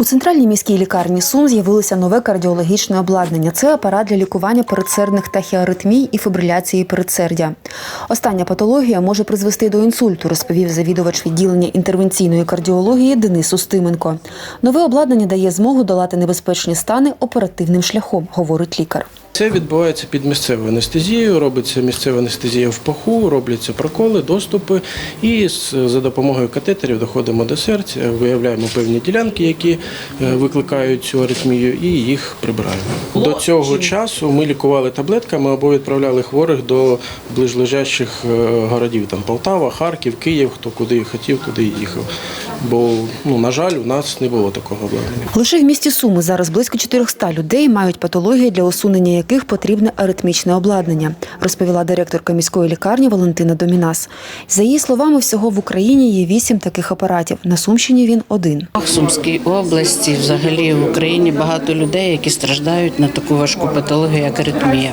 У центральній міській лікарні Сум з'явилося нове кардіологічне обладнання. Це апарат для лікування передсердних тахіаритмій і фібриляції передсердя. Остання патологія може призвести до інсульту, розповів завідувач відділення інтервенційної кардіології Денис Устименко. Нове обладнання дає змогу долати небезпечні стани оперативним шляхом, говорить лікар. Це відбувається під місцевою анестезією, робиться місцева анестезія в паху, робляться проколи, доступи, і за допомогою катетерів доходимо до серця, виявляємо певні ділянки, які е, викликають цю аритмію, і їх прибираємо. До цього часу ми лікували таблетками або відправляли хворих до ближлежащих е, городів, там Полтава, Харків, Київ, хто куди хотів, туди їхав. Бо, ну, на жаль, у нас не було такого обладнання. Лише в місті Суми зараз близько 400 людей мають патології, для усунення яких потрібне аритмічне обладнання, розповіла директорка міської лікарні Валентина Домінас. За її словами, всього в Україні є вісім таких апаратів. На Сумщині він один. В Сумській області, взагалі в Україні багато людей, які страждають на таку важку патологію, як аритмія.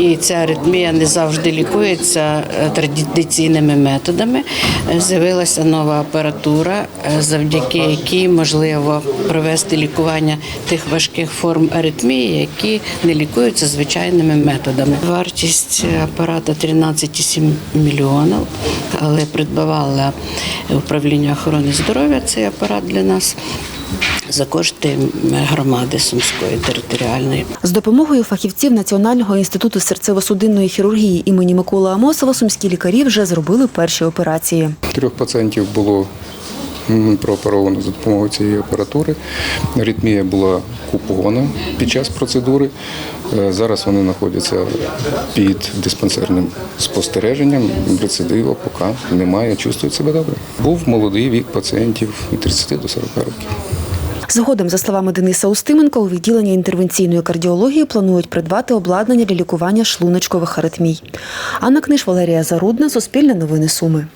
І ця аритмія не завжди лікується е, традиційними методами. Е, З'явилася нова апаратура, е, завдяки якій можливо провести лікування тих важких форм аритмії, які не лікуються звичайними методами. Вартість апарата 13,7 мільйонів, але придбавала управління охорони здоров'я цей апарат для нас за кошти громади Сумської територіальної. З допомогою фахівців Національного інституту серцево-судинної хірургії імені Миколи Амосова сумські лікарі вже зробили перші операції. Трьох пацієнтів було прооперовано за допомогою цієї апаратури. Аритмія була купована під час процедури. Е, Зараз вони знаходяться під диспансерним спостереженням. Рецидиву поки немає, чувствують себе добре. Був молодий вік пацієнтів від 30 до 40 років. Згодом, за словами Дениса Устименка, у відділенні інтервенційної кардіології планують придбати обладнання для лікування шлуночкових аритмій. Анна Книж, Валерія Зарудна, Суспільне новини Суми.